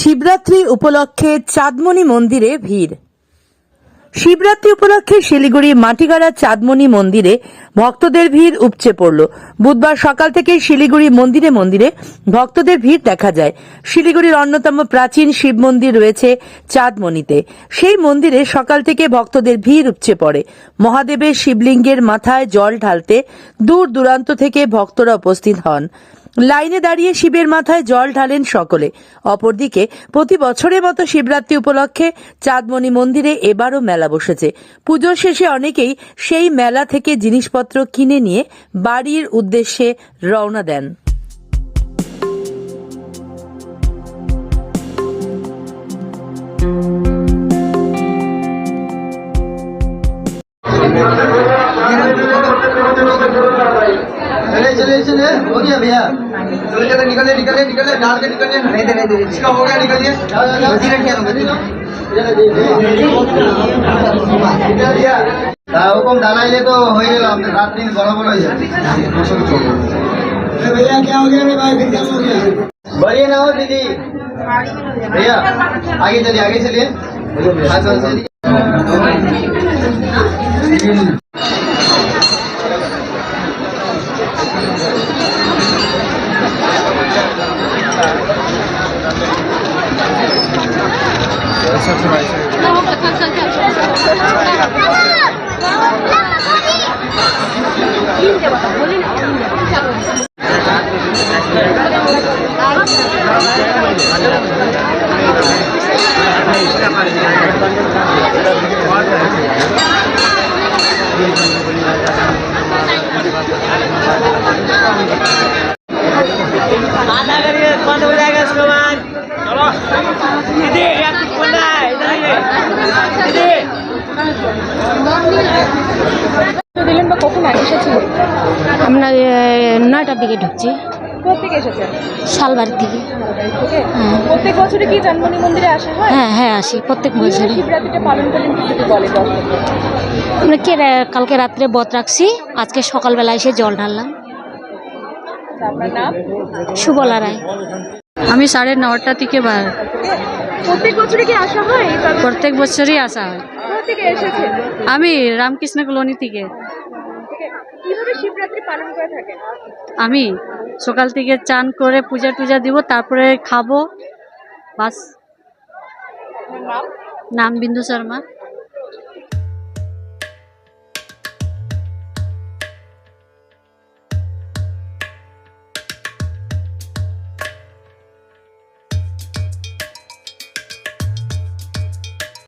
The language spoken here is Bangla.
শিবরাত্রি উপলক্ষে চাঁদমণি মন্দিরে ভিড়। শিবরাত্রি উপলক্ষে শিলিগুড়ি মাটিগাড়া চাঁদমণি মন্দিরে ভক্তদের ভিড় উপচে পড়ল। বুধবার সকাল থেকে শিলিগুড়ি মন্দিরে মন্দিরে ভক্তদের ভিড় দেখা যায়। শিলিগুড়ির অন্যতম প্রাচীন শিব মন্দির রয়েছে চাঁদমণিতে। সেই মন্দিরে সকাল থেকে ভক্তদের ভিড় উপচে পড়ে। মহাদেবের শিবলিঙ্গের মাথায় জল ঢালতে দূর দূরান্ত থেকে ভক্তরা উপস্থিত হন। লাইনে দাঁড়িয়ে শিবের মাথায় জল ঢালেন সকলে। অপরদিকে প্রতি বছরের মতো শিবরাত্রি উপলক্ষে চাঁদমণি মন্দিরে এবারও মেলা বসেছে। পুজোর শেষে অনেকেই সেই মেলা থেকে জিনিসপত্র কিনে নিয়ে বাড়ির উদ্দেশ্যে রওনা দেন। चले चले चले हो गया भैया चले चले निकले निकले निकले डाल के निकले नहीं दे नहीं दे इसका हो गया निकलिए गति रखिए ना गति তা ওরকম দাঁড়াইলে তো হয়ে গেল আমাদের রাত দিন বড় বড় হয়ে যাবে भैया क्या हो गया भाई फिर क्या हो गया बढ़िया ना हो दीदी भैया आगे चलिए आगे चलिए हाँ चल चलिए Mata kalian, mata udah guys kawan. Tolong. Ini. দিলেন বা কখন আগে এসেছিলেন আমরা নয়টার দিকে ঢুকছি। কোথেকে এসেছেন? শালবাড়ির থেকে থেকে হ্যাঁ। প্রত্যেক বছরে কি জানমণি মন্দিরে আসা হয়? হ্যাঁ হ্যাঁ আসি প্রত্যেক কীভাবে বছর। শিবরাত্রিটা পালন করেন যদি বলে আমরা কে কালকে রাত্রে বত রাখছি আজকে সকালবেলা এসে জল ঢাললাম। আপনার নাম? সুবলা রায়। আমি সাড়ে নটা থেকে বার প্রত্যেক বছরে কি আসা হয়? প্রত্যেক বছরই আসা হয়। থেকে এসেছেন? আমি রামকৃষ্ণ কলোনি থেকে। কীভাবে শিবরাত্রি পালন করে থাকেন? আমি সকাল থেকে চান করে পূজা টুজা দিব তারপরে খাব। বাস। নাম বিন্দু শর্মা।